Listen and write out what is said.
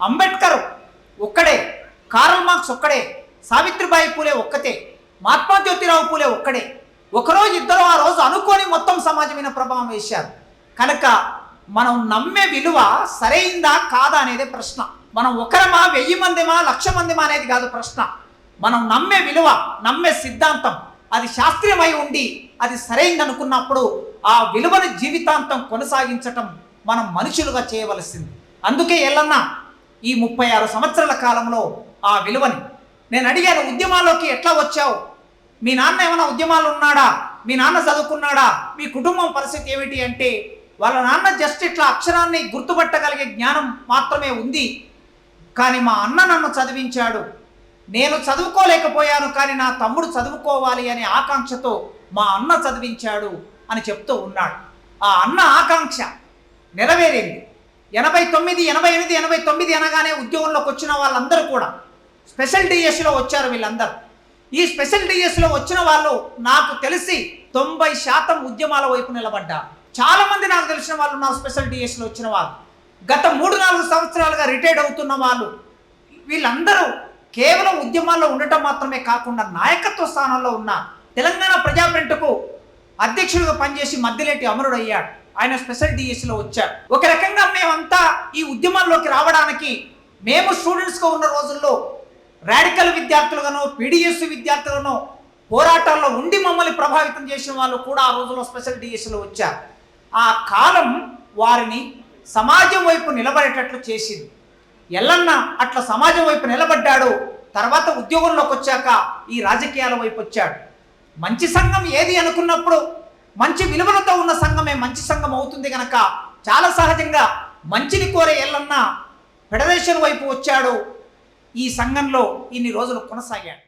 అంబేద్కర్ ఒక్కడే Karl Marx ఒక్కడే సావిత్రిబాయి పూలే ఒక్కతే మహాత్మా జ్యోతిరావు పూలే ఒక్కడే. ఒకరోజు ఇద్దరు ఆ రోజు అనుకోని మొత్తం సమాజం మీద ప్రభావం వేశారు. కనుక మనం నమ్మే విలువ సరైందా కాదా అనేది ప్రశ్న. మనం ఒకరమా వెయ్యి మందిమా లక్ష మందిమా అనేది కాదు ప్రశ్న. మనం నమ్మే విలువ నమ్మే సిద్ధాంతం అది శాస్త్రీయమై ఉండి అది సరైంది అనుకున్నప్పుడు ఆ విలువను జీవితాంతం కొనసాగించటం మనం మనుషులుగా చేయవలసింది. అందుకే ఎల్లన్నా ఈ ముప్పై ఆరు సంవత్సరాల కాలంలో ఆ విలువని. నేను అడిగాను ఉద్యమాల్లోకి ఎట్లా వచ్చావు? మీ నాన్న ఏమైనా ఉద్యమాలు ఉన్నాడా? మీ నాన్న చదువుకున్నాడా? మీ కుటుంబం పరిస్థితి ఏమిటి? అంటే వాళ్ళ నాన్న జస్ట్ ఇట్లా అక్షరాన్ని గుర్తుపట్టగలిగే జ్ఞానం మాత్రమే ఉంది. కానీ మా అన్న నన్ను చదివించాడు. నేను చదువుకోలేకపోయాను కానీ నా తమ్ముడు చదువుకోవాలి అనే ఆకాంక్షతో మా అన్న చదివించాడు అని చెప్తూ ఉన్నాడు. ఆ అన్న ఆకాంక్ష నెరవేరింది. ఎనభై తొమ్మిది ఎనభై ఎనిమిది ఎనభై తొమ్మిది అనగానే ఉద్యోగంలోకి వచ్చిన వాళ్ళందరూ కూడా స్పెషల్ డిఎస్లో వచ్చారు వీళ్ళందరూ. ఈ స్పెషల్ డిఎస్లో వచ్చిన వాళ్ళు నాకు తెలిసి తొంభై శాతం ఉద్యమాల వైపు నిలబడ్డారు చాలా మంది నాకు తెలిసిన వాళ్ళు నా స్పెషల్ డిఎస్లో వచ్చిన వాళ్ళు. గత మూడు నాలుగు సంవత్సరాలుగా రిటైర్డ్ అవుతున్న వాళ్ళు. వీళ్ళందరూ కేవలం ఉద్యమాల్లో ఉండటం మాత్రమే కాకుండా నాయకత్వ స్థానంలో ఉన్న తెలంగాణ ప్రజాప్రింట్కు అధ్యక్షుడిగా పనిచేసి మధ్యలేటి అమరుడయ్యాడు. ఆయన స్పెషల్ డిఎస్సిలో వచ్చాడు ఒక రకంగా మేమంతా ఈ ఉద్యమాల్లోకి రావడానికి మేము స్టూడెంట్స్గా ఉన్న రోజుల్లో రాడికల్ విద్యార్థులుగానో పీడిఎస్ విద్యార్థులను పోరాటాల్లో ఉండి మమ్మల్ని ప్రభావితం చేసిన వాళ్ళు కూడా ఆ రోజుల్లో స్పెషల్ డిఎస్సిలో వచ్చారు. ఆ కాలం వారిని సమాజం వైపు నిలబడేటట్లు చేసింది. ఎల్లన్న అట్లా సమాజం వైపు నిలబడ్డాడు తర్వాత ఉద్యోగంలోకి వచ్చాక ఈ రాజకీయాల వైపు వచ్చాడు. మంచి సంఘం ఏది అనుకున్నప్పుడు మంచి విలువలతో ఉన్న సంఘమే మంచి సంఘం అవుతుంది కనుక చాలా సహజంగా మంచిని కోరే ఎల్లన్న ఫెడరేషన్ వైపు వచ్చాడు ఈ సంఘంలో ఇన్ని రోజులు కొనసాగాడు.